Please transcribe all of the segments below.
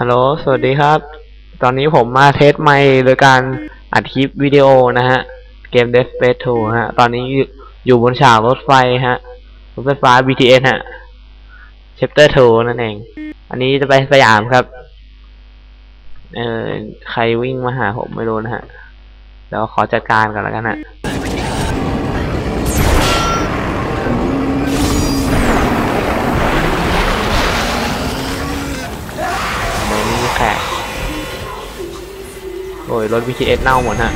ฮัลโหล สวัสดีครับ ตอนนี้ผมมาเทสไมค์โดยการอัดคลิปวิดีโอนะฮะ เกม Death Space 2 ฮะ ตอนนี้อยู่บนฉากรถไฟฮะ รถไฟฟ้า BTS ฮะ Chapter 2 นั่นเอง อันนี้จะไปสยามครับ เออใครวิ่งมาหาผมไม่รู้นะฮะ เดี๋ยวขอจัดการก่อนแล้วกันฮะ โอ้ยรถ BTS เน่าหมดฮะ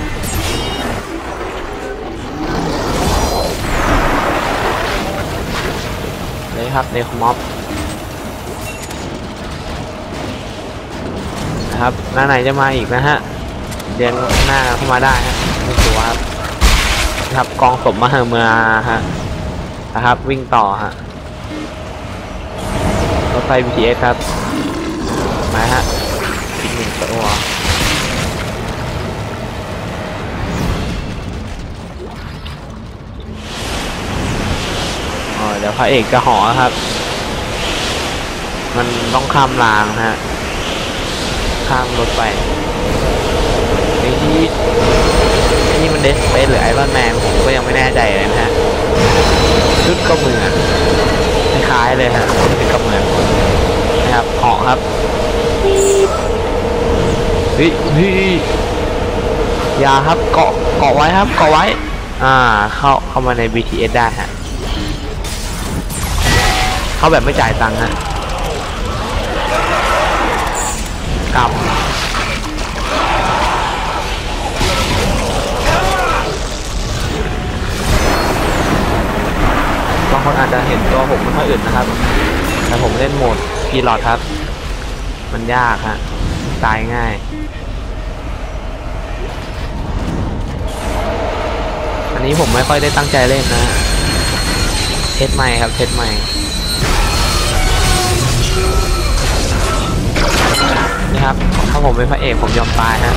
เลยครับเนคม็อบนะครับหน้าไหนจะมาอีกนะฮะ เดินหน้าเข้ามาได้ฮะไม่กลัวครับนะครับกองศพมาเหอะเมือฮะนะครับ วิ่งต่อฮะรถไฟ BTS ครับ มาฮะอีกหนึ่งตัว ยวพระเอกจะหอครับ มันต้องข้ามรางฮะ ข้ามรถไฟไอ้ที่ไอ้นี่มันเดสเปซหรือไอรอนแมนผมก็ยังไม่แน่ใจเลยนะฮะชุดก็เหมือนคล้ายเลยฮะชุดก็เหมือนนะครับเหาะครับเฮ้ยเฮ้ยอย่าครับเกาะเกาะไว้ครับเกาะไว้ อ่า เข้าเข้ามาใน BTS ได้ฮะ เข้าแบบไม่จ่ายตังค์ฮะกลับบางคนอาจจะเห็นตัวผมไม่ค่อยอื่นนะครับ แต่ผมเล่นโหมดพีลอดครับ มันยากฮะ ตายง่ายอันนี้ผมไม่ค่อยได้ตั้งใจเล่นนะ เทสใหม่ครับ เทสใหม่ ครับ ถ้าผมเป็นพระเอกผมยอมตายฮะ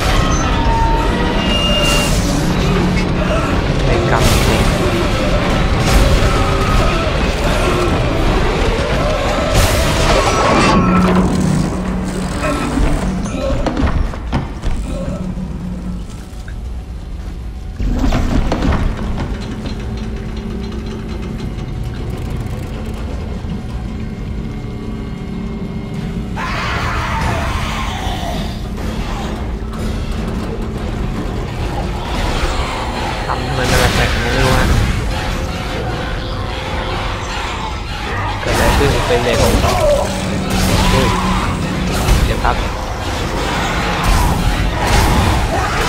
ในกรรมจริง คือะไรขึ้นเป็นเลยผมอุ้ยเดี๋ยวพัก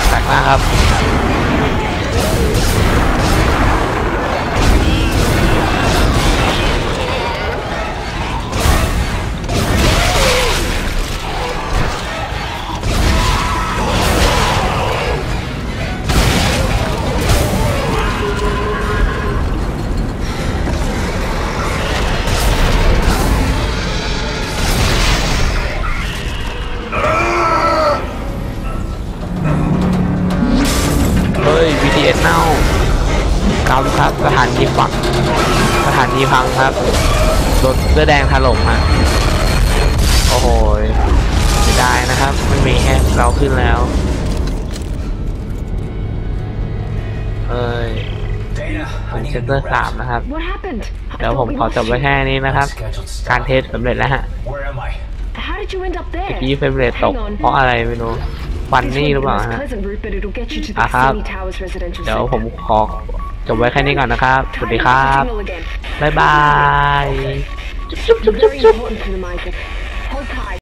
แปลกมากครับ เฮ้ย BTS เน่ากำครับสถานีฝักสถานีพังครับรถเสื้อแดงถล่มฮะโอ้โหเสียดายนะครับมันมีแค่เราขึ้นแล้วเอ้ย Data, เป็น I เซ need น a เตอ new ร์สามนะครับ What happened? I เดี๋ยว thought ผม we ขอ lost จบไว้ you. แค่นี้นะครับ scheduled stop. การเทสสำเร็จแล้วฮะ Where am I? How did you end up เมื่อ there? กี้เฟรมเรทตก Hang on. เพราะอะไรไม่รู้ ฟัน This นี่ won't หรือ be เป the ล่า most ฮะ pleasant route, but it'll get you to the อะครับ Sydney Towers residential เดี๋ยว center. ผมขอจบไว้แค่นี้ก่อนนะครับ สวัสดีค Try รั and บ signal again. บ๊ายบาย Very important for the Michael. Hold tight.